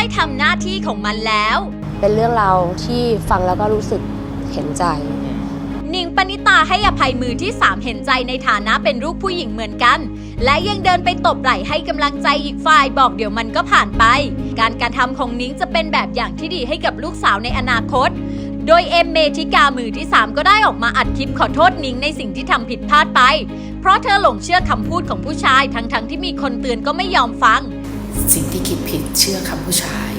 ได้ทำหน้าที่ของมันแล้ว เป็นเรื่องราวที่ฟังแล้วก็รู้สึกเห็นใจหนิงปณิตาให้อภัยมือที่ 3 เห็นใจในฐานะเป็นลูกผู้หญิงเหมือนกัน และยังเดินไปตบไหล่ให้กำลังใจอีกฝ่ายบอกเดี๋ยวมันก็ผ่านไป การการทำของหนิงจะเป็นแบบอย่างที่ดีให้กับลูกสาวในอนาคต โดยเอ็มเมธิกามือที่ 3 ก็ได้ออกมาอัดคลิปขอโทษหนิงในสิ่งที่ทำผิดพลาดไป เพราะเธอหลงเชื่อคำพูดของผู้ชายทั้งๆที่มีคนเตือนก็ไม่ยอมฟัง สิ่งที่คิดผิดเชื่อคำผู้ชาย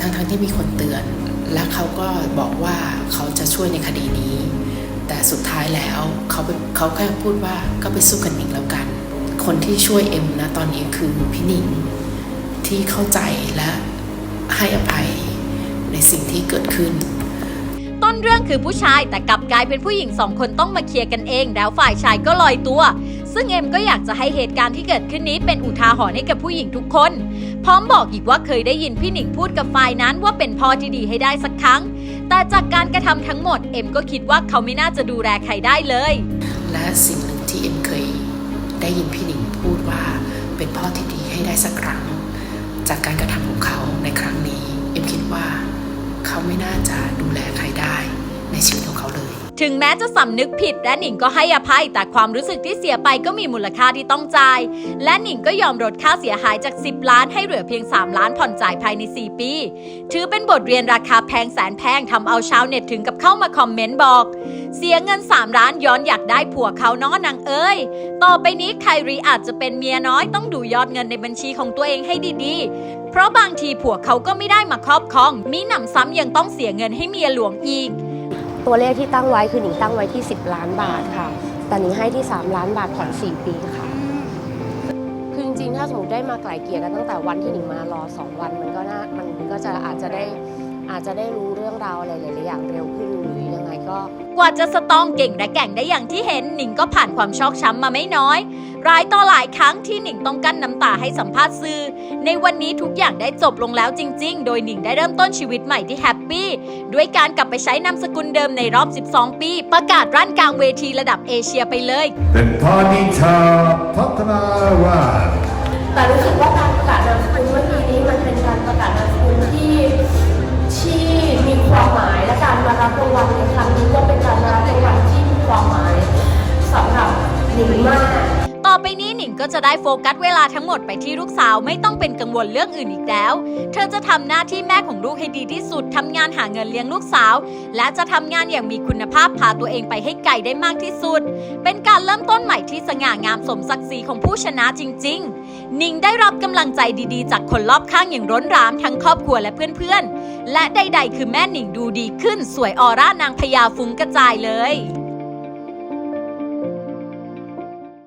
ทั้งๆที่มีคนเตือน และเขาก็บอกว่าเขาจะช่วยในคดีนี้ แต่สุดท้ายแล้วเขาเขาแค่พูดว่าก็ไปสู้กันหนิงแล้วกัน คนที่ช่วยเอ็มนะตอนนี้คือพี่หนิงที่เข้าใจและให้อภัยในสิ่งที่เกิดขึ้น ต้นเรื่องคือผู้ชายแต่กลับกลายเป็นผู้หญิงสองคนต้องมาเคลียร์กันเอง แล้วฝ่ายชายก็ลอยตัว ซึ่งเอ็มก็อยากจะให้เหตุการณ์ที่เกิดขึ้นนี้เป็นอุทาหรณ์ให้กับผู้หญิงทุกคน พร้อมบอกอีกว่าเคยได้ยินพี่หนิงพูดกับฝ่ายนั้นว่าเป็นพ่อที่ดีให้ได้สักครั้ง แต่จากการกระทำทั้งหมดเอ็มก็คิดว่าเขาไม่น่าจะดูแลใครได้เลย และสิ่งหนึ่งที่เอ็มเคยได้ยินพี่หนิงพูดว่าเป็นพ่อที่ดีให้ได้สักครั้ง จากการกระทำของเขาในครั้งนี้ เอ็มคิดว่า เขาไม่น่าจะดูแลใครได้ในชีวิตของเขาเลย ถึงแม้จะสำนึกผิดและหนิงก็ให้อภัย แต่ความรู้สึกที่เสียไปก็มีมูลค่าที่ต้องจ่าย และหนิงก็ยอมลดค่าเสียหายจาก 10 ล้านให้เหลือเพียง 3 ล้านผ่อนจ่ายภายใน 4 ปี ถือเป็นบทเรียนราคาแพงแสนแพงทำเอาชาวเน็ตถึงกับเข้ามาคอมเมนต์บอก เสียเงิน 3 ล้านย้อนอยากได้ผัวเขาเน้อนางเอ้ย ต่อไปนี้ไครีอาจจะเป็นเมียน้อยต้องดูยอดเงินในบัญชีของตัวเองให้ดีๆ เพราะบางทีผัวเขาก็ไม่ได้มาครอบครอง มีหนำซ้ำยังต้องเสียเงินให้เมียหลวงอีก ตัวเลขที่ตั้งไว้คือหนิงตั้งไว้ที่ 10 ล้านบาทค่ะ แต่หนิงให้ที่ 3 ล้านบาทผ่อน4 ปีค่ะ คือจริงๆ ถ้าสมมติได้มาไกล่เกลี่ยกันตั้งแต่วันที่หนิงมารอ 2 วันมันก็น่ามันก็จะอาจจะได้อาจจะได้รู้เรื่องราวอะไรหลายๆอย่างเร็วขึ้นหรือยังไงก็ กว่าจะสตองเก่งและแก่งได้อย่างที่เห็นหนิงก็ผ่านความชอกช้ำมาไม่น้อย รายต่อหลายครั้งที่หนิงต้องกั้นน้ำตาให้สัมภาษณ์สื่อ ในวันนี้ทุกอย่างได้จบลงแล้วจริง ๆ โดยหนิงได้เริ่มต้นชีวิตใหม่ที่แฮปปี้ด้วยการกลับไปใช้นามสกุลเดิมในรอบ 12 ปี ประกาศรั่นกลางเวทีระดับเอเชียไปเลย เป็นพานิชาพัฒนาวาแต่รู้สึกว่าการประกาศนามสกุลเมื่อกี้นี้มันเป็นการประกาศนามสกุลที่ที่มีความหมายและการมารับรางวัลใน นี้หนิงก็จะได้โฟกัสเวลาทั้งหมดไปที่ลูกสาวไม่ต้องเป็นกังวลเรื่องอื่นอีกแล้ว เธอจะทำหน้าที่แม่ของลูกให้ดีที่สุดทำงานหาเงินเลี้ยงลูกสาว และจะทำงานอย่างมีคุณภาพพาตัวเองไปให้ไกลได้มากที่สุด เป็นการเริ่มต้นใหม่ที่สง่างามสมศักดิ์ศรีของผู้ชนะจริง ๆ นิงได้รับกำลังใจดีๆ จากคนรอบข้างอย่างร้นรามทั้งครอบครัวและเพื่อนๆและใด ๆ คือแม่หนิงดูดีขึ้นสวยออร่านางพญาฟุ้งกระจายเลย